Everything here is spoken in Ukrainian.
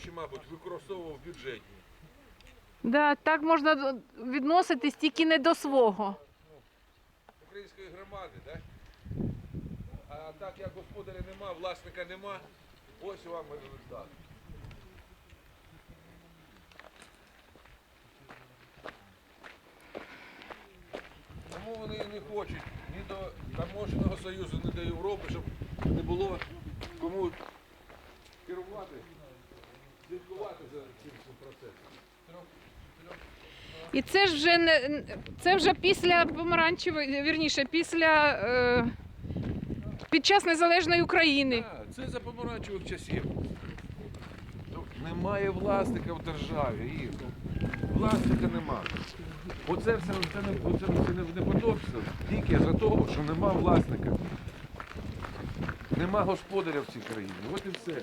гроші, мабуть, використовував бюджетні. Да, так можна відноситись тільки не до свого. української громади, да? а так як господаря нема, власника нема, ось вам і результат. Тому вони і не хочуть ні до таможенного союзу, ні до Європи, щоб не було кому керувати, І це ж вже не це вже після помаранчевої, вірніше, після е, під час незалежної України. Так, це за помаранчевих часів. Ну, Немає власника в державі. Ігор. Власника нема. Оце все це не, оце все не, неподобство тільки за того, що нема власника. Нема господаря в цій країні. От і все.